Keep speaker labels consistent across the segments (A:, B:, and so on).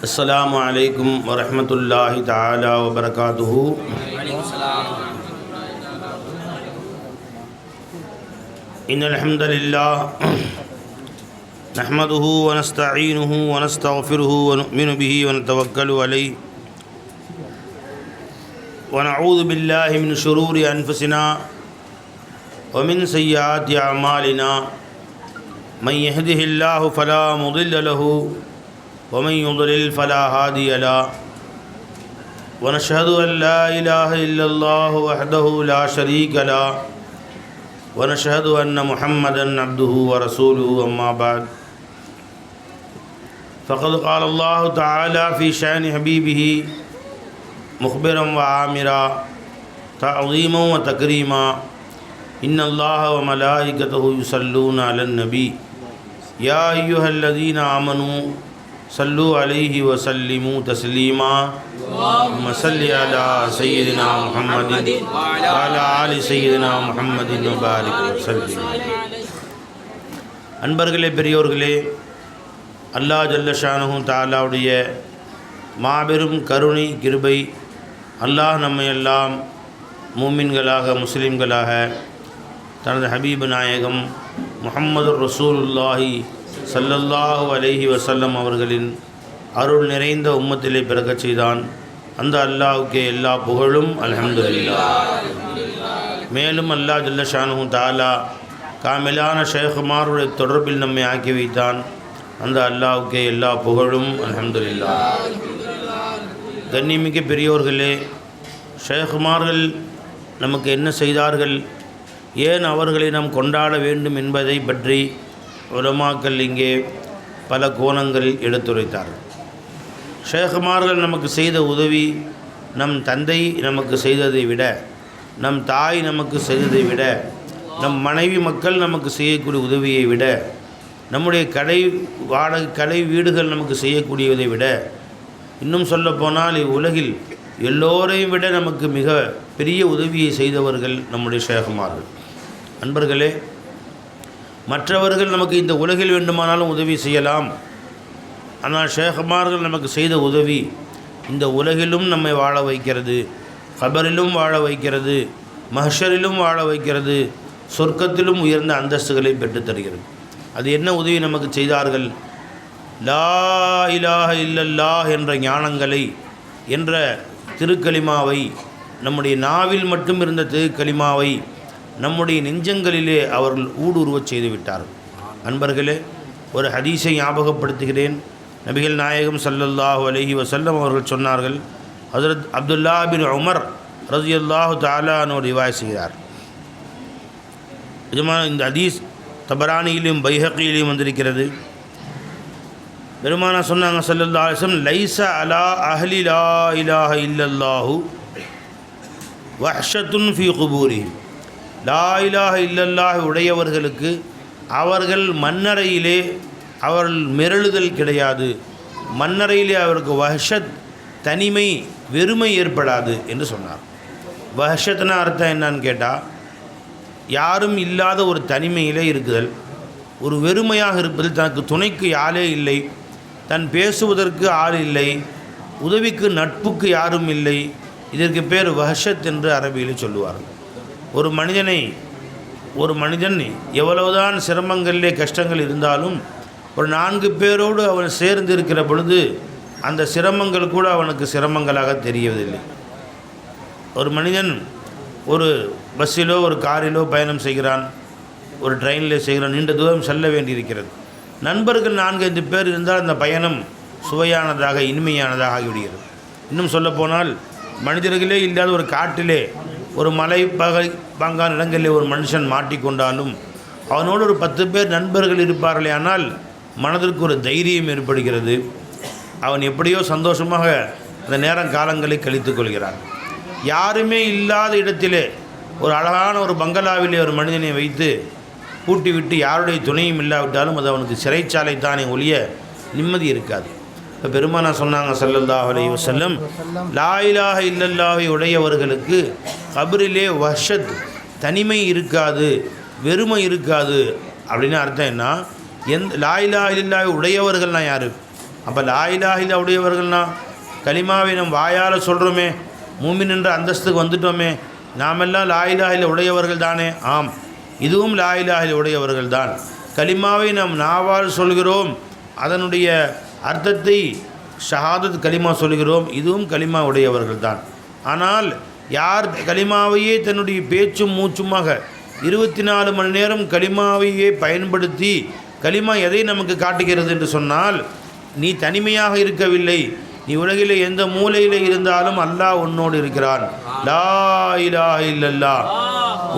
A: السلام عليكم ورحمة الله تعالى وبركاته. إن الحمد لله نحمده ونستعينه ونستغفره ونؤمن به ونتوكل عليه. ونعوذ بالله من شرور أنفسنا ومن سيئات أعمالنا. من يهده الله فلا مضل له ومن يضلل فلا هادي له. ونشهد أن لا إله إلا الله وحده لا شريك له. ونشهد أن محمدا عبده ورسوله أما بعد. فقد قال الله تعالى في شأن حبيبه مخبرا وعامرا تعظيما وتكريما. إن الله وملائكته يصلون على النبي. يا أيها الذين آمنوا सल्लु अलैहि वसल्लिम तस्लीमा मसल सैदना मोहम्मद आल सैदना मोहम्मद मुबारक वसल्लिम அன்பர்களே பெரியோர்களே அல்லாஹ் ஜல்லஷானஹும் தாலாவுடைய மாபெரும் கருணை கிருபை அல்லாஹ் நம்மையெல்லாம் மூமின்களாக முஸ்லீம்களாக தனது ஹபீப் நாயகம் முகமது ரசூல்லாஹி சல்லல்லாஹு அலைஹி வசல்லம் அவர்களின் அருள் நிறைந்த உம்மத்திலே பிறக்கச் செய்தான். அந்த அல்லாஹ்வுக்கே எல்லா புகழும் அல்ஹம்துலில்லாஹ். மேலும் அல்லாஹ் ஜல்லஷானு தாலா காமிலான ஷேகுமாருடைய தொடர்பில் நம்மை ஆக்கி வைத்தான். அந்த அல்லாவுக்கே எல்லா புகழும் அல்ஹம்துலில்லாஹ். கண்ணிமிக்க பெரியோர்களே ஷேகுமார்கள் நமக்கு என்ன செய்தார்கள்? ஏன் அவர்களை நாம் கொண்டாட வேண்டும் என்பதை பற்றி உலமாக்கள் இங்கே பல கோணங்களில் எடுத்துரைத்தார்கள். ஷேகுமார்கள் நமக்கு செய்த உதவி நம் தந்தை நமக்கு செய்ததை விட நம் தாய் நமக்கு செய்ததை விட நம் மனைவி மக்கள் நமக்கு செய்யக்கூடிய உதவியை விட நம்முடைய கடை வாடகை கடை வீடுகள் நமக்கு செய்யக்கூடியதை விட இன்னும் சொல்லப்போனால் இவ்வுலகில் எல்லோரையும் விட நமக்கு மிக பெரிய உதவியை செய்தவர்கள் நம்முடைய ஷேகுமார்கள் அன்பர்களே மற்றவர்கள் நமக்கு இந்த உலகில் வேண்டுமானாலும் உதவி செய்யலாம். ஆனால் ஷேகுமார்கள் நமக்கு செய்த உதவி இந்த உலகிலும் நம்மை வாழ வைக்கிறது. கபரிலும் வாழ வைக்கிறது. மஹஷரிலும் வாழ வைக்கிறது. சொர்க்கத்திலும் உயர்ந்த அந்தஸ்துகளை பெற்றுத்தருகிறது அது என்ன உதவி நமக்கு செய்தார்கள்? லா இலாஹ இல்லல்லாஹ் என்ற ஞானங்களை என்ற திருக்கலிமாவை நம்முடைய நாவில் மட்டும் இருந்த திருக்கலிமாவை நம்முடைய நெஞ்சங்களிலே அவர்கள் ஊடுருவச் செய்துவிட்டார்கள் அன்பர்களே ஒரு ஹதீஸை ஞாபகப்படுத்துகிறேன். நபிகள் நாயகம் சல்லல்லாஹு அலஹி வசல்லம் அவர்கள் சொன்னார்கள் ஹசரத் அப்துல்லா பின் உமர் ரஸியல்லாஹு தாலானோர் ரிவாய் செய்கிறார். நிஜமான இந்த ஹதீஸ் தபரானியிலும் பைஹக்கியிலும் வந்திருக்கிறது. பெருமானா சொன்னாங்க சல்லல்லா அலிஸ்லம் லைச அலா அஹ்லி லா இலாஹ இல்லல்லாஹு வஹ்ஷத்துன் ஃபி குபூரி லாயிலாக இல்லல்லாக உடையவர்களுக்கு அவர்கள் மண்ணறையிலே அவர்கள் மிரளுதல் கிடையாது. மண்ணறையிலே அவருக்கு வஹஷத் தனிமை வெறுமை ஏற்படாது என்று சொன்னார். வஹஷத்னா அர்த்தம் என்னன்னு கேட்டால் யாரும் இல்லாத ஒரு தனிமையிலே இருக்குதல். ஒரு வெறுமையாக இருப்பதில் தனக்கு துணைக்கு யாரே இல்லை. தன் பேசுவதற்கு ஆள் இல்லை. உதவிக்கு நட்புக்கு யாரும் இல்லை. இதற்கு பேர் வஹஷத் என்று அரபியில் சொல்லுவார்கள். ஒரு மனிதனை ஒரு மனிதன் எவ்வளவுதான் சிரமங்களிலே கஷ்டங்கள் இருந்தாலும் ஒரு நான்கு பேரோடு அவன் சேர்ந்து இருக்கிற பொழுது அந்த சிரமங்கள் கூட அவனுக்கு சிரமங்களாக தெரியவதில்லை ஒரு மனிதன் ஒரு பஸ்ஸிலோ ஒரு காரிலோ பயணம் செய்கிறான் ஒரு ட்ரெயினில் செய்கிறான் நீண்ட தூரம் செல்ல வேண்டியிருக்கிறது. நண்பர்கள் நான்கு ஐந்து பேர் இருந்தால் அந்த பயணம் சுவையானதாக இனிமையானதாக ஆகிவிடுகிறது. இன்னும் சொல்லப்போனால் மனிதர்களே இல்லாத ஒரு காட்டிலே ஒரு மலை பகை பாங்கான இடங்களில் ஒரு மனுஷன் மாட்டிக்கொண்டாலும் அவனோடு ஒரு பத்து பேர் நண்பர்கள் இருப்பார்களே ஆனால் மனதிற்கு ஒரு தைரியம் ஏற்படுகிறது. அவன் எப்படியோ சந்தோஷமாக அந்த நேரம் காலங்களை கழித்து கொள்கிறான். யாருமே இல்லாத இடத்திலே ஒரு அழகான ஒரு பங்களாவிலே ஒரு மனிதனை வைத்து பூட்டிவிட்டு யாருடைய துணையும் இல்லாவிட்டாலும் அது அவனுக்கு சிறைச்சாலை தானே ஒழிய நிம்மதி இருக்காது. இப்போ பெருமானா சொன்னாங்க ஸல்லல்லாஹு அலைஹி வஸல்லம் லாயிலாக இலாஹ உடையவர்களுக்கு கபரிலே வஷத் தனிமை இருக்காது வெறுமை இருக்காது. அப்படின்னு அர்த்தம் என்ன? எந்த லா இலாஹ உடையவர்கள்னால் உடையவர்கள்னா யார்? அப்போ லாயிலாஹில் உடையவர்கள்னா கலிமாவை நம் வாயால் சொல்கிறோமே மூமின் என்ற அந்தஸ்துக்கு வந்துட்டோமே நாமெல்லாம் லாயிலாஹில் உடையவர்கள் தானே? ஆம் இதுவும் லாயிலாஹில் உடையவர்கள் தான். கலிமாவை நாம் நாவால் சொல்கிறோம் அதனுடைய அர்த்தத்தை ஷஹாதத் கலிமா சொல்கிறோம் இதுவும் கலிமா உடையவர்கள் தான் ஆனால் யார் கலிமாவையே தன்னுடைய பேச்சும் மூச்சுமாக இருபத்தி நாலு மணி நேரம் கலிமாவையே பயன்படுத்தி கலிமா எதை நமக்கு காட்டுகிறது என்று சொன்னால் நீ தனிமையாக இருக்கவில்லை நீ உலகில் எந்த மூலையில் இருந்தாலும் அல்லாஹ் உன்னோடு இருக்கிறான். லா இலா இல்லல்லா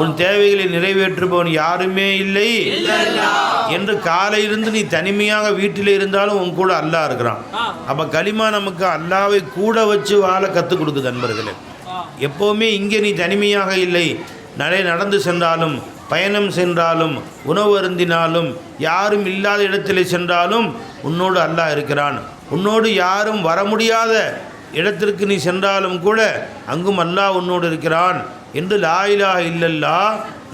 A: உன் தேவைகளை நிறைவேற்றுபவன் யாருமே இல்லை. என்று காலையிலிருந்து நீ தனிமையாக வீட்டில் இருந்தாலும் உன் கூட அல்லாஹ் இருக்கிறான். அப்போ களிமா நமக்கு அல்லாவை கூட வச்சு வாழ கற்றுக் கொடுக்குது நண்பர்களே. எப்போவுமே இங்கே நீ தனிமையாக இல்லை. நடை நடந்து சென்றாலும் பயணம் சென்றாலும் உணவு அருந்தினாலும் யாரும் இல்லாத இடத்திலே சென்றாலும் உன்னோடு அல்லாஹ் இருக்கிறான். உன்னோடு யாரும் வர முடியாத இடத்திற்கு நீ சென்றாலும் கூட அங்கும் அல்லாஹ் உன்னோடு இருக்கிறான். என்று லாயிலா இல்லல்லா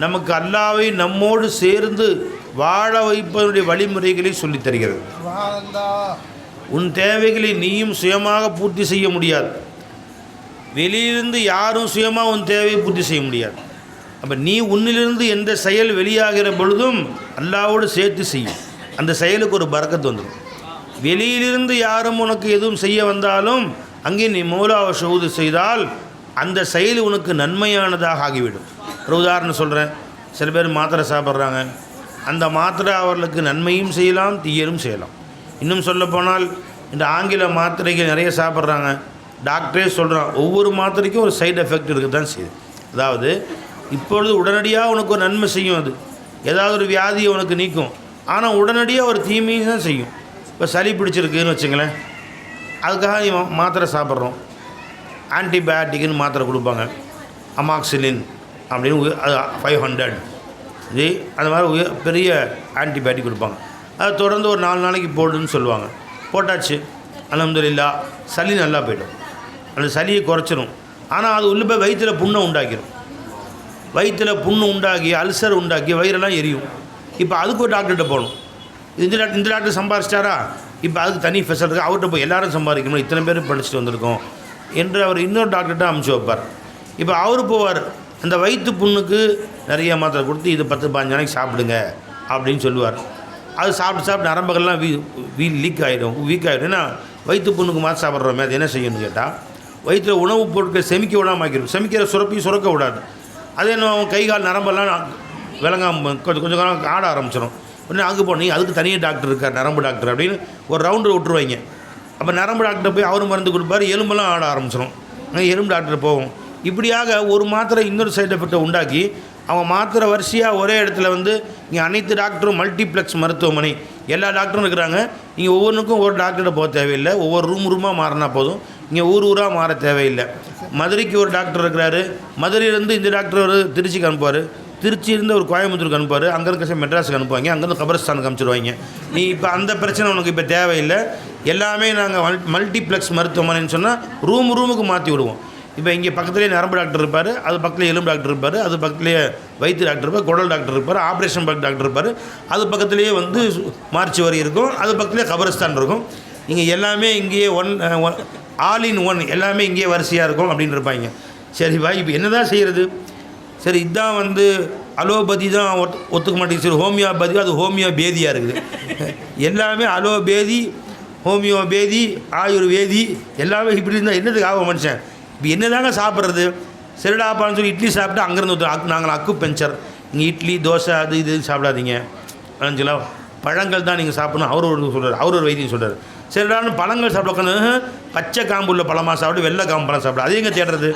A: நமக்கு அல்லாவை நம்மோடு சேர்ந்து வாழ வைப்பதனுடைய வழிமுறைகளை சொல்லித் தருகிறது. உன் தேவைகளை நீயும் சுயமாக பூர்த்தி செய்ய முடியாது. வெளியிலிருந்து யாரும் சுயமாக உன் தேவையை பூர்த்தி செய்ய முடியாது. அப்போ நீ உன்னிலிருந்து எந்த செயல் வெளியாகிற பொழுதும் அல்லாவோடு சேர்த்து செய்யும் அந்த செயலுக்கு ஒரு பறக்கத்து வந்துடும் வெளியிலிருந்து யாரும் உனக்கு எதுவும் செய்ய வந்தாலும் அங்கே நீ மௌலாவை ஷவுது செய்தால் அந்த செயல் உனக்கு நன்மையானதாக ஆகிவிடும். ஒரு உதாரணம் சொல்கிறேன் சில பேர் மாத்திரை சாப்பிட்றாங்க. அந்த மாத்திரை அவர்களுக்கு நன்மையும் செய்யலாம் தீயலும் செய்யலாம். இன்னும் சொல்லப்போனால் இந்த ஆங்கில மாத்திரைகள் நிறைய சாப்பிட்றாங்க. டாக்டரே சொல்கிறான் ஒவ்வொரு மாத்திரைக்கும் ஒரு சைடு எஃபெக்ட் இருக்க தான் செய்யுது. அதாவது இப்பொழுது உடனடியாக உனக்கு ஒரு நன்மை செய்யும் அது. ஏதாவது ஒரு வியாதியை உனக்கு நீக்கும். ஆனால் உடனடியாக ஒரு தீமையும் தான் செய்யும். இப்போ சளி பிடிச்சிருக்குன்னு வச்சுங்களேன். அதுக்காக நீ மாத்திரை சாப்பிட்றோம். ஆன்டிபயாட்டிக்னு மாத்திரை கொடுப்பாங்க. அமாக்சிலின் அப்படின்னு ஃபைவ் ஹண்ட்ரட் இது அந்த மாதிரி உய- பெரிய ஆன்டிபயாட்டிக் கொடுப்பாங்க. அதை தொடர்ந்து ஒரு நாலு நாளைக்கு போடுன்னு சொல்லுவாங்க. போட்டாச்சு. அலமதுல்லா சளி நல்லா போயிடும். அந்த சளியை குறைச்சிரும். ஆனால் அது உள்ளே போய் வயிற்றில் புண்ணை உண்டாக்கிடும் வயிற்றில் புண்ணு உண்டாக்கி அல்சர் உண்டாக்கி வயிறெல்லாம் எரியும். இப்போ அதுக்கு ஒரு டாக்டர்கிட்ட போகணும். இந்த டாக்டர் இந்த டாக்டர் சம்பாரிச்சிட்டாரா? இப்போ அதுக்கு தனி ஃபெசிலிட்டி இருக்குது அவர்கிட்ட போய் எல்லாரும் சம்பாதிக்கணும். இத்தனை பேர் படிச்சுட்டு வந்திருக்கோம். என்று அவர் இன்னொரு டாக்டர்கிட்ட அமுச்சு வைப்பார். இப்போ அவர் போவார். அந்த வயிற்று புண்ணுக்கு நிறைய மாத்திரை கொடுத்து இது பத்து பாஞ்சு நாளைக்கு சாப்பிடுங்க அப்படின்னு சொல்லுவார். அது சாப்பிட்டு சாப்பிட்டு நரம்புகள்லாம் வீ வீ லீக் ஆகிடும் வீக் ஆகிடும் ஏன்னா வயிற்று புண்ணுக்கு மாத்திரை சாப்பிட்றோமே அது என்ன செய்யணும்னு கேட்டால் வயிற்றில் உணவுப் பொருட்கள் செமிக்க விடாமல் ஆக்கிடும் செமிக்கிற சுரப்பையும் சுரக்க விடாது. அதே நம்ம கை கால் நரம்பெல்லாம் விளங்காம கொஞ்சம் கொஞ்சம் காலம் ஆட ஆரம்பிச்சிடும் உடனே அங்கே போனீங்க அதுக்கு தனியாக டாக்டர் இருக்கார் நரம்பு டாக்டர் அப்படின்னு ஒரு ரவுண்டு விட்டுருவாங்க. அப்போ நரம்பு டாக்டர் போய் அவரும் மருந்து கொடுப்பாரு எலும்பெல்லாம் ஆட ஆரம்பிச்சிடும் எலும்பு டாக்டர் போவோம் இப்படியாக ஒரு மாத்திரை இன்னொரு சைடு எஃபெக்டை உண்டாக்கி அவன் மாத்திரை வரிசையாக ஒரே இடத்துல வந்து இங்கே அனைத்து டாக்டரும் மல்டிப்ளெக்ஸ் மருத்துவமனை எல்லா டாக்டரும் இருக்கிறாங்க. இங்கே ஒவ்வொன்றுக்கும் ஒரு டாக்டர்கிட்ட போக தேவையில்லை. ஒவ்வொரு ரூம் ரூமாக மாறினா போதும். இங்கே ஊர் ஊராக மாற தேவையில்லை. மதுரைக்கு ஒரு டாக்டர் இருக்கிறாரு. மதுரையிலேருந்து இந்த டாக்டர் ஒரு திருச்சிக்கு அனுப்புவார். திருச்சியிலேருந்து ஒரு கோயம்புத்தூருக்கு அனுப்புவார். அங்கே இருக்க மெட்ராஸுக்கு அனுப்புவாங்க. அங்கேருந்து கபரஸ்தானுக்கு அனுப்பிச்சிடுவாங்க நீ இப்போ அந்த பிரச்சனை உனக்கு இப்போ தேவையில்லை. எல்லாமே நாங்கள் மல் மல்டிப்ளெக்ஸ் மருத்துவமனைன்னு சொன்னால் ரூம் ரூமுக்கு மாற்றி விடுவோம். இப்போ இங்கே பக்கத்துலேயே நரம்பு டாக்டர் இருப்பார் அது பக்கத்துலேயே எலும்பு டாக்டர் இருப்பார் அது பக்கத்துலேயே வயிற்று டாக்டர் இருப்பார் குடல் டாக்டர் இருப்பார் ஆப்ரேஷன் டாக்டர் இருப்பார். அது பக்கத்துலேயே வந்து மார்ச் வரி இருக்கும் அது பக்கத்துலேயே கபரஸ்தான் இருக்கும். இங்கே எல்லாமே இங்கேயே ஒன் ஆல் இன் ஒன் எல்லாமே இங்கேயே வரிசையாக இருக்கும் அப்படின்னு இருப்பாங்க. சரி பாய் இப்போ என்ன தான் செய்கிறது சரி இதான் வந்து அலோபதி தான் ஒத்து ஒத்துக்க மாட்டேங்குது. சரி ஹோமியோபதி அது ஹோமியோ பேதியாக இருக்குது. எல்லாமே அலோபேதி ஹோமியோ பேதி ஆயுர்வேதி எல்லாமே இப்படி இருந்தால் என்னதுக்கு ஆகும் மனுஷன்? இப்போ என்னதாங்க சாப்பிட்றது? சரிடாப்பான்னு சொல்லி இட்லி சாப்பிட்டு அங்கேருந்து ஒருத்தர் அக்கு நாங்கள் அக்கு பெஞ்சர். இங்கே இட்லி தோசை அது இது சாப்பிடாதீங்க. அஞ்சுலா பழங்கள் தான் நீங்கள் சாப்பிடணும். அவர் ஒரு சொல்கிறார் அவர் ஒரு வைத்தியம் சொல்கிறார் சரிடான்னு பழங்கள் சாப்பிட உட்காந்து பச்சை காம்பு உள்ள பழமாக சாப்பிட்டு வெள்ளை காம்பு பழம் சாப்பிட. அது எங்கே தேடுறது?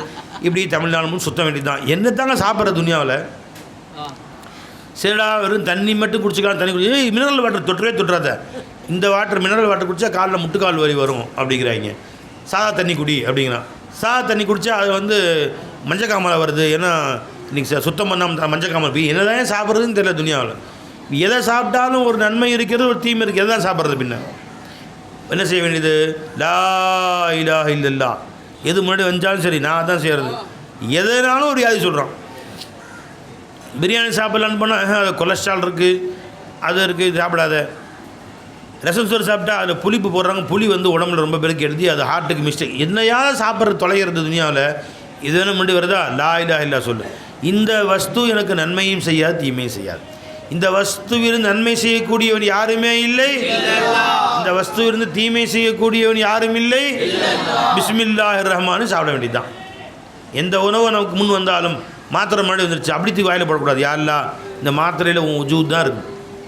A: இப்படி தமிழ்நாடு முழுவதும் சுத்த வேண்டியது தான் என்ன தாங்க சாப்பிட்ற துனியாவில்? சரிடா வெறும் தண்ணி மட்டும் குடிச்சிக்கலாம் தண்ணி குடிச்சு. மினரல் வாட்டர் தொட்டவே தொட்டுறாத. இந்த வாட்டர் மினரல் வாட்டர் குடித்தா காலில் முட்டுக்கால் வலி வரும் அப்படிங்கிறாங்க. சாதா தண்ணி குடி அப்படிங்கிறான். சாதா தண்ணி குடித்தா அது வந்து மஞ்சக்காமலை வருது. ஏன்னா இன்றைக்கி சுத்தம் பண்ணாமல் மஞ்சக்காமல் போய் என்னதான் சாப்பிட்றதுன்னு தெரியல துனியாவில். எதை சாப்பிட்டாலும் ஒரு நன்மை இருக்கிறது ஒரு தீமை இருக்குது. எதை தான் சாப்பிட்றது பின்ன? என்ன செய்ய வேண்டியது? லா இலாஹ இல்லல்லா எது முன்னாடி வந்தாலும் சரி நான் தான் செய்கிறது எதனாலும் ஒரு வியாதி சொல்கிறான் பிரியாணி சாப்பிட்லான்னு போனால் அது கொலஸ்ட்ரால் இருக்குது அது இருக்குது சாப்பிடாத. ரசம் சோறு சாப்பிட்டா அதில் புளிப்பு போடுறாங்க. புளி வந்து உடம்புல ரொம்ப பேருக்கு எழுதி அது ஹார்ட்டுக்கு மிஸ்டேக் என்னையா சாப்பிட்றது தொலைகிறது துணியாவில் இது என்ன முன்னாடி வருதா? லா இல்லா இல்லா சொல்லு. இந்த வஸ்து எனக்கு நன்மையும் செய்யாது தீமையும் செய்யாது. இந்த வஸ்துவிலிருந்து நன்மை செய்யக்கூடியவன் யாருமே இல்லை. இந்த வஸ்துவிலிருந்து தீமை செய்யக்கூடியவன் யாரும் இல்லை. பிஸ்மில்லாஹ் ரஹ்மானு சாப்பிட வேண்டியதுதான். எந்த உணவு நமக்கு முன் வந்தாலும் மாத்திரை மாடி வந்துருச்சு. அப்படி தூக்கி வாயில் போடக்கூடாது. யாரெல்லாம் இந்த மாத்திரையில் உன் உஜூத் தான் இருக்கு.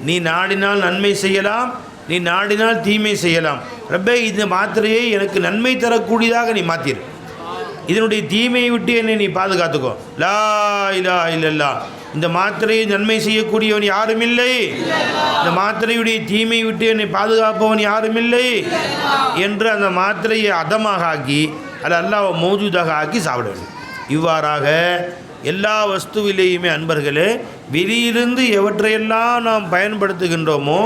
A: நீ நாடினால் நன்மை செய்யலாம் நீ நாடினால் தீமை செய்யலாம். ரப்பே இந்த மாத்திரையை எனக்கு நன்மை தரக்கூடியதாக நீ மாற்றிரு இதனுடைய தீமையை விட்டு என்னை நீ பாதுகாத்துக்கோ. லா இலா இல்லல்லா இந்த மாத்திரையை நன்மை செய்யக்கூடியவன் யாரும் இல்லை இந்த மாத்திரையுடைய தீமை விட்டு என்னை பாதுகாப்பவன் யாரும் இல்லை என்று அந்த மாத்திரையை அதமாக ஆக்கி அது அல்லாவை மௌஜூதாக ஆக்கி சாப்பிட வேண்டும் இவ்வாறாக எல்லா வஸ்துவிலேயுமே அன்பர்களே வெளியிலிருந்து எவற்றையெல்லாம் நாம் பயன்படுத்துகின்றோமோ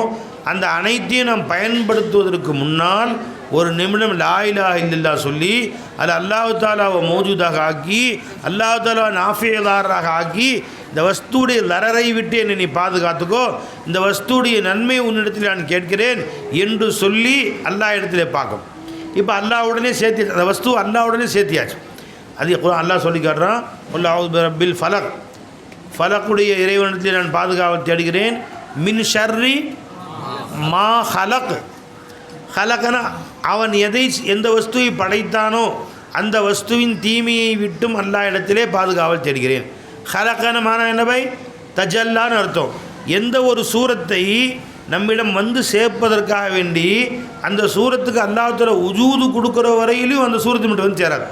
A: அந்த அனைத்தையும் நாம் பயன்படுத்துவதற்கு முன்னால் ஒரு நிமிடம் லாயிலா இல்லல்லா சொல்லி அது அல்லாஹு தாலாவை மோஜூதாக ஆக்கி அல்லாஹு தாலா நாஃபியதாரராக ஆக்கி இந்த வஸ்துடைய லரரை விட்டு என்னை நீ பாதுகாத்துக்கோ இந்த வஸ்துடைய நன்மை உன்னிடத்தில் நான் கேட்கிறேன் என்று சொல்லி அல்லாஹ் இடத்துல பார்க்கும். இப்போ அல்லாஹ் உடனே சேர்த்தி அந்த வஸ்து அல்லாவுடனே சேர்த்தியாச்சு. அது அல்லாஹ் சொல்லி காட்டுறான் பில் ஃபலக். ஃபலக்குடைய இறைவனத்தில் நான் பாதுகாவல் தேடுகிறேன். மின் ஷர்ரி மா ஹலக். ஹலக்கனா அவன் எதை எந்த வஸ்துவை படைத்தானோ அந்த வஸ்துவின் தீமையை விட்டும் எல்லா இடத்திலே பாதுகாவல் தேடுகிறேன். ஹலக்கன மான என்னவை தஜல்லான்னு அர்த்தம். எந்த ஒரு சூரத்தை நம்மிடம் வந்து சேர்ப்பதற்காக வேண்டி அந்த சூரத்துக்கு அல்லாத்துல உஜூது கொடுக்குற வரையிலும் அந்த சூரத்து மட்டும் வந்து சேராது.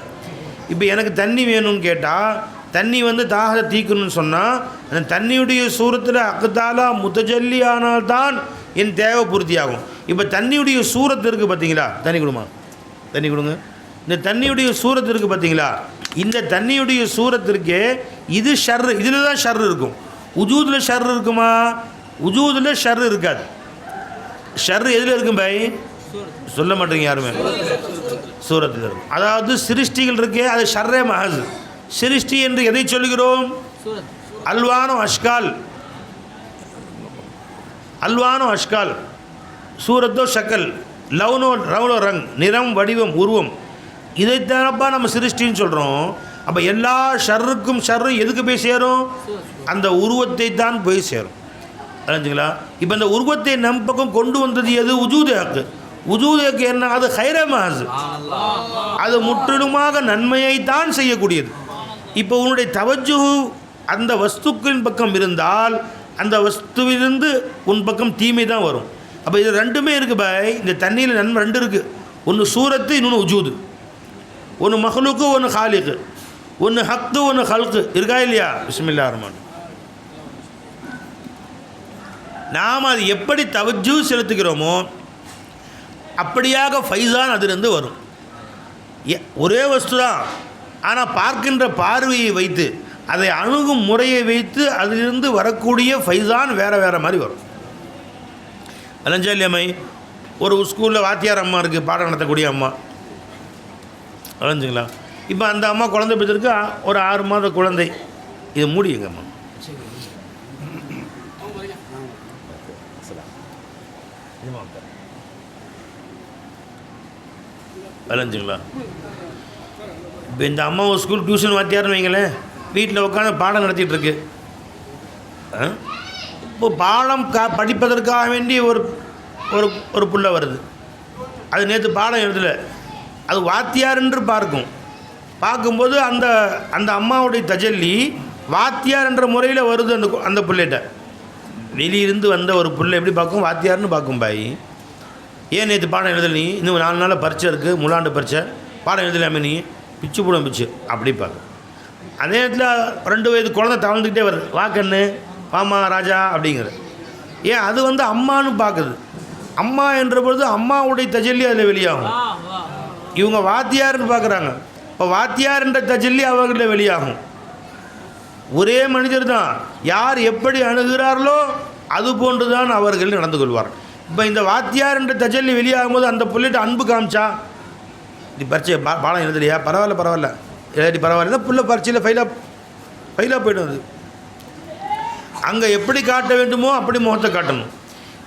A: இப்போ எனக்கு தண்ணி வேணும்னு கேட்டால் தண்ணி வந்து தாகத்தை தீக்கணும்னு சொன்னால் அந்த தண்ணியுடைய சூரத்தில் அக்குத்தாலா முத்தஜல்லி ஆனால்தான் என் தேவை பூர்த்தியாகும். இப்போ தண்ணியுடைய சூரத்து இருக்குது பார்த்தீங்களா தண்ணி கொடுமா. தண்ணி கொடுங்க. இந்த தண்ணியுடைய சூரத்து இருக்குது பார்த்தீங்களா இந்த தண்ணியுடைய சூரத்திற்கே இது ஷர்ரு இதில் தான் ஷர்ரு இருக்கும். உஜூதில் ஷர்ரு இருக்குமா? உஜூதில் ஷர்ரு இருக்காது. ஷர்ரு எதில் இருக்கும் பை சொல்ல மாட்டீங்க யாருமே. சூரத்தில் இருக்கும் அதாவது சிருஷ்டிகள் இருக்கே அது ஷர்ரே மஹஸ் சிருஷ்டி என்று எதை சொல்கிறோம்? அல்வானோ அஷ்கால். அல்வானோ அஷ்கால் சூரத்தோ ஷக்கல் லவ்னோ ரவுனோ ரங் நிறம் வடிவம் உருவம். இதைத்தானப்பா நம்ம சிருஷ்டின்னு சொல்கிறோம் அப்போ எல்லா ஷர்ருக்கும் ஷர்ரு எதுக்கு போய் சேரும்? அந்த உருவத்தை தான் போய் சேரும். அறிஞ்சுங்களா இப்போ இந்த உருவத்தை நம் பக்கம் கொண்டு வந்தது எது? உஜூதேக்கு. உஜூதேக்கு என்ன? அது ஹைரமாஸ் அது முற்றிலுமாக நன்மையை தான் செய்யக்கூடியது. இப்போ உன்னுடைய தவஜு அந்த வஸ்துக்களின் பக்கம் இருந்தால் அந்த வஸ்துவிலிருந்து உன் பக்கம் தீமை தான் வரும். அப்போ இது ரெண்டுமே இருக்குது பாய். இந்த தண்ணியில் நன்மை ரெண்டு இருக்குது ஒன்று சூரத்து இன்னொன்று உஜூது. ஒன்று மகளுக்கு ஒன்று ஹாலிக்கு. ஒன்று ஹக்கு ஒன்று ஹல்கு இருக்கா இல்லையா? பிஸ்மில்லா ரஹ்மான். நாம் அது எப்படி தவஜு செலுத்துகிறோமோ அப்படியாக ஃபைசான் அதிலிருந்து வரும். எ- ஒரே வஸ்து தான் ஆனால் பார்க்கின்ற பார்வையை வைத்து அதை அணுகும் முறையை வைத்து அதிலிருந்து வரக்கூடிய ஃபைசான் வேறு வேறு மாதிரி வரும். அலஞ்சல்யம்மை அம்மை ஒரு ஸ்கூலில் வாத்தியார் அம்மா இருக்குது பாடம் நடத்தக்கூடிய அம்மா. அலைஞ்சுங்களா? இப்போ அந்த அம்மா குழந்தை பெற்றிருக்கு ஒரு ஆறு மாத குழந்தை. இதை மூடியுங்க அம்மா? விளைஞ்சுங்களா இப்போ இந்த அம்மா ஒரு ஸ்கூல் டியூஷன் வாத்தியார்னு வைங்களேன். வீட்டில் உட்காந்து பாடம் நடத்திட்டு இருக்கு. ஆ? இப்போ பாடம் கா படிப்பதற்காக வேண்டி ஒரு ஒரு ஒரு புள்ள வருது. அது நேற்று பாடம் எழுதலை. அது வாத்தியார் என்று பார்க்கும். பார்க்கும்போது அந்த அந்த அம்மாவுடைய தஜல்லி வாத்தியார் என்ற முறையில் வருது அந்த அந்த பிள்ளைகிட்ட. வெளியிருந்து வந்த ஒரு பிள்ளை எப்படி பார்க்கும்? வாத்தியார்னு பார்க்கும் பாய். ஏன் நேற்று பாடம் எழுதல நீ? இன்னும் நாலு நாளில் பரீட்சை இருக்குது முலாண்டு பரீட்சை. பாடம் எழுதலாமே நீ? பிச்சு போடும் பிச்சு. அப்படி பார்க்க அதே நேரத்தில் ரெண்டு வயது குழந்தை தவழ்ந்துக்கிட்டே வருது. வா கண்ணு வாமா ராஜா அப்படிங்கிற ஏன் அது வந்து அம்மான்னு பார்க்குது. அம்மா என்ற பொழுது அம்மாவுடைய தஜல்லி அதில் வெளியாகும். இவங்க வாத்தியார்னு பார்க்குறாங்க. இப்போ வாத்தியார் என்ற தஜல்லி அவர்கிட்ட வெளியாகும். ஒரே மனிதர் தான். யார் எப்படி அணுகிறார்களோ அது போன்று தான் அவர்கள் நடந்து கொள்வார் இப்போ இந்த வாத்தியார் என்ற தஜல்லி வெளியாகும் போது அந்த புள்ளிட்ட அன்பு காமிச்சா இது பரிச்சை பா பாடம் எழுதலையா? பரவாயில்ல பரவாயில்ல. இல்லாட்டி பரவாயில்ல. புள்ள பரீட்சையில் ஃபெயிலாக ஃபெயிலாக போய்டும் அது. அங்கே எப்படி காட்ட வேண்டுமோ அப்படி முகத்தை காட்டணும்.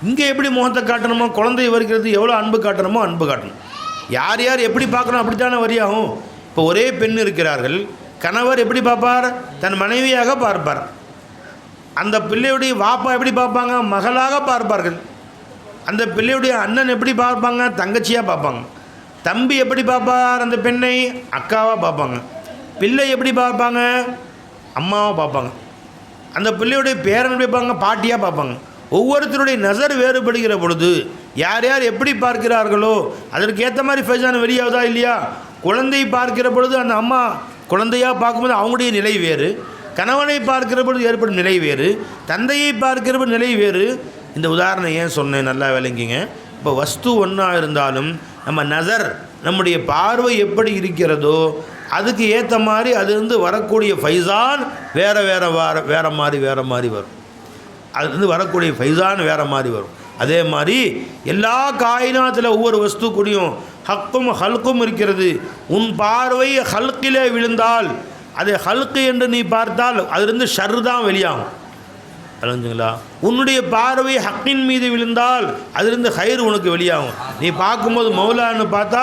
A: இங்கே எப்படி முகத்தை காட்டணுமோ குழந்தை வருகிறது எவ்வளோ அன்பு காட்டணுமோ அன்பு காட்டணும். யார் யார் எப்படி பார்க்கணும் அப்படித்தானே வரியாகும். இப்போ ஒரே பெண் இருக்கிறார்கள். கணவர் எப்படி பார்ப்பார்? தன் மனைவியாக பார்ப்பார். அந்த பிள்ளையுடைய வாப்பா எப்படி பார்ப்பாங்க? மகளாக பார்ப்பார்கள். அந்த பிள்ளையுடைய அண்ணன் எப்படி பார்ப்பாங்க? தங்கச்சியாக பார்ப்பாங்க. தம்பி எப்படி பார்ப்பார்? அந்த பெண்ணை அக்காவாக பார்ப்பாங்க. பிள்ளை எப்படி பார்ப்பாங்க? அம்மாவாக பார்ப்பாங்க. அந்த பிள்ளையுடைய பேரன் எப்படி பார்ப்பாங்க? பாட்டியாக பார்ப்பாங்க. ஒவ்வொருத்தருடைய நசர் வேறுபடுகிற பொழுது யார் யார் எப்படி பார்க்கிறார்களோ அதற்கு ஏற்ற மாதிரி ஃபைசான் வெளியாகுதா இல்லையா? குழந்தை பார்க்கிற பொழுது அந்த அம்மா குழந்தையாக பார்க்கும்போது அவங்களுடைய நிலை வேறு. கணவனை பார்க்கிற பொழுது ஏற்படும் நிலை வேறு. தந்தையை பார்க்கிற பொழுது நிலை வேறு. இந்த உதாரணம் ஏன் சொன்னேன்? நல்லா விளங்கிங்க. இப்போ வஸ்து ஒன்றா இருந்தாலும் நம்ம நசர் நம்முடைய பார்வை எப்படி இருக்கிறதோ அதுக்கு ஏற்ற மாதிரி அதுலேருந்து வரக்கூடிய ஃபைசான் வேறு வேறு வேற வேறு மாதிரி வேறு மாதிரி வரும். அதுலேருந்து வரக்கூடிய ஃபைசான் வேறு மாதிரி வரும். அதே மாதிரி எல்லா காயினாத்தில் ஒவ்வொரு வஸ்து கூடியும் ஹக்கும் ஹல்கும் இருக்கிறது. உன் பார்வை ஹல்கிலே விழுந்தால் அதை ஹல்கு என்று நீ பார்த்தால் அதிலிருந்து ஷர் தான் வெளியாகும். அலைஞ்சுங்களா? உன்னுடைய பார்வை ஹக்கின் மீது விழுந்தால் அதிலிருந்து ஹைர் உனக்கு வெளியாகும். நீ பார்க்கும்போது மௌலான்னு பார்த்தா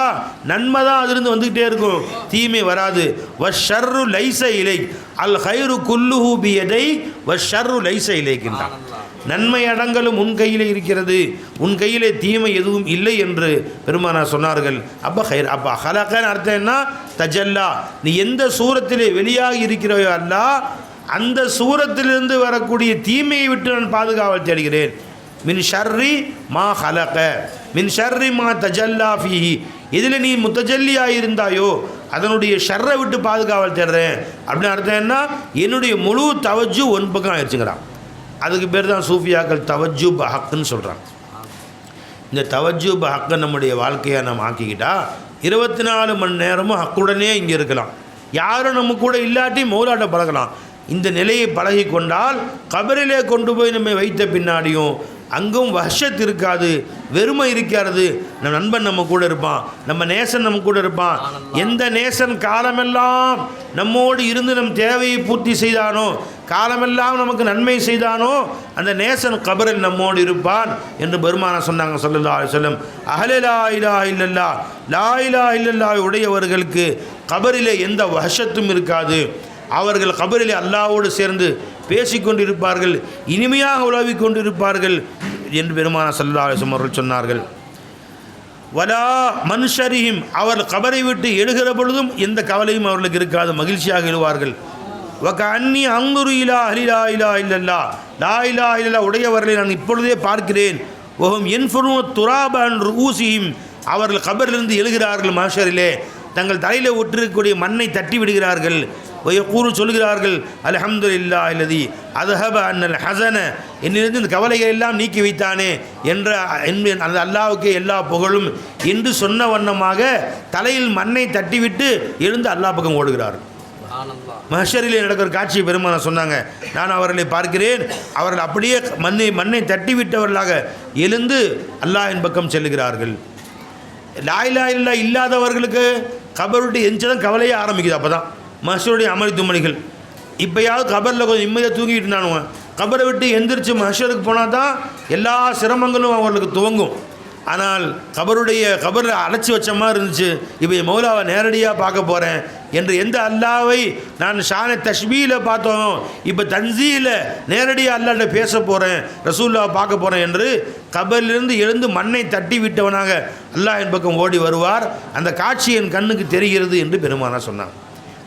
A: நன்மை தான் அதிலிருந்து வந்துக்கிட்டே இருக்கும். தீமை வராது. வ ஷர்ரு லைச இலை அல் ஹைரு குல்லுஹு பியதை வ ஷர்ரு லைச இலைக்கின்றான். நன்மை அடங்கலும் உன் கையில் இருக்கிறது. உன் கையில் தீமை எதுவும் இல்லை என்று பெருமானா சொன்னார்கள். அப்போ ஹைர் அப்போ ஹலக்கன்னு அர்த்தம் என்ன? தஜல்லா. நீ எந்த சூரத்திலே வெளியாகி இருக்கிறவையோ அல்லா அந்த சூரத்திலிருந்து வரக்கூடிய தீமையை விட்டு நான் பாதுகாவல் தேடுகிறேன். மின் ஷர்ரி மா ஹலக மின் ஷர்ரி மா தஜல்லா ஃபீஹி. இதில் நீ முத்தஜல்லியாக இருந்தாயோ அதனுடைய ஷர்ரை விட்டு பாதுகாவல் தேடுறேன். அப்படின்னு அர்த்தம் என்ன என்னுடைய முழு தவஜு ஒன் பக்கம் ஆயிடுச்சுங்கிறான். அதுக்கு பேர் தான் சூஃபியாக்கள் தவஜு ஹக்குன்னு சொல்கிறான் இந்த தவஜு ஹக்கை நம்முடைய வாழ்க்கையை நம்ம ஆக்கிக்கிட்டா இருபத்தி நாலு மணி நேரமும் ஹக்குடனே இங்கே இருக்கலாம். யாரும் நம்ம கூட இல்லாட்டி மௌலாட்ட பழகலாம். இந்த நிலையை பழகி கொண்டால் கபரிலே கொண்டு போய் நம்மை வைத்த பின்னாடியும் அங்கும் வஷத் இருக்காது வெறுமை இருக்காது. நம்ம நண்பன் நம்ம கூட இருப்பான் நம்ம நேசன் நம்ம கூட இருப்பான். எந்த நேசன் காலமெல்லாம் நம்மோடு இருந்து நம் தேவையை பூர்த்தி செய்தானோ காலமெல்லாம் நமக்கு நன்மை செய்தானோ அந்த நேசன் கபரில் நம்மோடு இருப்பான் என்று பெருமான சொன்னாங்க சொல்லல்லா சொல்லம் அஹலலா இலா இல்லல்லா லா இலா இல்லல்லா உடையவர்களுக்கு கபரிலே எந்த வஷத்தும் இருக்காது. அவர்கள் கபரிலே அல்லாவோடு சேர்ந்து பேசிக்கொண்டிருப்பார்கள் இனிமையாக உலவிக் கொண்டிருப்பார்கள் என்று பெருமான சல்லா அலிஸ்லம் அவர்கள் சொன்னார்கள். வலா மனுஷரியும் அவர் கபரை விட்டு எழுகிற பொழுதும் எந்த கவலையும் அவர்களுக்கு இருக்காது மகிழ்ச்சியாக எழுவார்கள். வக அன்னி அங்குரு இலா அலிலா இலா இல்லல்லா லா இலா இல்லல்லா உடையவர்களை நான் இப்பொழுதே பார்க்கிறேன். ஓஹம் என்ஃபுரு துராபன் ஊசியும் அவர்கள் கபரிலிருந்து எழுகிறார்கள் மாஷரிலே தங்கள் தலையில் ஒட்டிருக்கக்கூடிய மண்ணை தட்டி விடுகிறார்கள் கூறு சொல்கிறார்கள் அல்ஹம்து இல்லா இல்லதி அதஹப அன்னல் ஹசன என்னிலிருந்து இந்த கவலைகள் எல்லாம் நீக்கி வைத்தானே என்ற அந்த அல்லாவுக்கே எல்லா புகழும் என்று சொன்ன வண்ணமாக தலையில் மண்ணை தட்டிவிட்டு எழுந்து அல்லாஹ் பக்கம் ஓடுகிறார்கள் மஹரிலே நடக்கிற காட்சி பெருமான சொன்னாங்க. நான் அவர்களை பார்க்கிறேன். அவர்கள் அப்படியே மண்ணை மண்ணை தட்டி விட்டவர்களாக எழுந்து அல்லாஹின் பக்கம் செல்லுகிறார்கள். லாயிலா இல்லா இல்லாதவர்களுக்கு கபருடைய எஞ்சதான் கவலையே ஆரம்பிக்குது அப்போ தான் மஷருடைய அமளி தும்மணிகள். இப்போயாவது கபரில் கொஞ்சம் நிம்மதியாக தூங்கிட்டு இருந்தானுங்க கபரை விட்டு எந்திரிச்சு மஷருக்கு போனால் தான் எல்லா சிரமங்களும் அவர்களுக்கு துவங்கும். ஆனால் கபருடைய கபரில் அடைச்சி வச்ச மாதிரி இருந்துச்சு. இப்போ மௌலாவை நேரடியாக பார்க்க போகிறேன் என்று எந்த அல்லாவை நான் ஷானை தஷ்மியில் பார்த்தோம் இப்போ தஞ்சியில் நேரடியாக அல்லாட்ட பேச போகிறேன் ரசூல்லாவை பார்க்க போகிறேன் என்று கபரிலிருந்து எழுந்து மண்ணை தட்டி விட்டவனாக அல்லாஹ் என் பக்கம் ஓடி வருவார். அந்த காட்சி என் கண்ணுக்கு தெரிகிறது என்று பெருமானா சொன்னான்.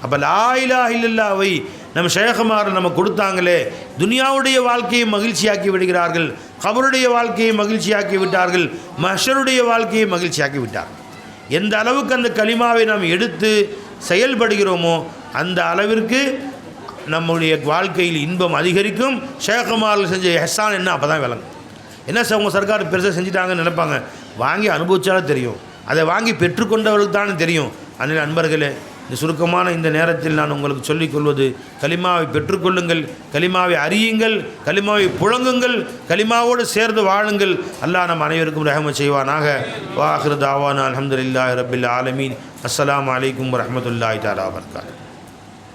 A: அப்போ லாயிலா இல்லல்லாவை நம்ம ஷேகமார் நம்ம கொடுத்தாங்களே. துனியாவுடைய வாழ்க்கையை மகிழ்ச்சியாக்கி விடுகிறார்கள். கபருடைய வாழ்க்கையை மகிழ்ச்சியாக்கி விட்டார்கள். மஷருடைய வாழ்க்கையை மகிழ்ச்சியாக்கி விட்டார் எந்த அளவுக்கு அந்த களிமாவை நாம் எடுத்து செயல்படுகிறோமோ அந்த அளவிற்கு நம்முடைய வாழ்க்கையில் இன்பம் அதிகரிக்கும். ஷேகமாரில் செஞ்ச ஹெசான் என்ன? அப்போ தான் விளங்கும். என்ன அவங்க சர்க்கார் பெருசாக செஞ்சுட்டாங்கன்னு நினைப்பாங்க? வாங்கி அனுபவித்தாலும் தெரியும். அதை வாங்கி பெற்றுக்கொண்டவர்களுக்கு தானே தெரியும். அதனால் அன்பர்களே இந்த சுருக்கமான இந்த நேரத்தில் நான் உங்களுக்கு சொல்லிக் கொள்வது கலிமாவை பெற்றுக்கொள்ளுங்கள் கலிமாவை அறியுங்கள் கலிமாவை புழங்குங்கள் கலிமாவோடு சேர்ந்து வாழுங்கள். அல்லாஹ் நம் அனைவருக்கும் ரஹம செய்வானாக. வாஹிர் தாவானா அலமதுல்லா ரபில் ஆலமீன். அஸ்லாம் வலைக்கம் வரமத்துல்லாய் தாலா வர்காத்து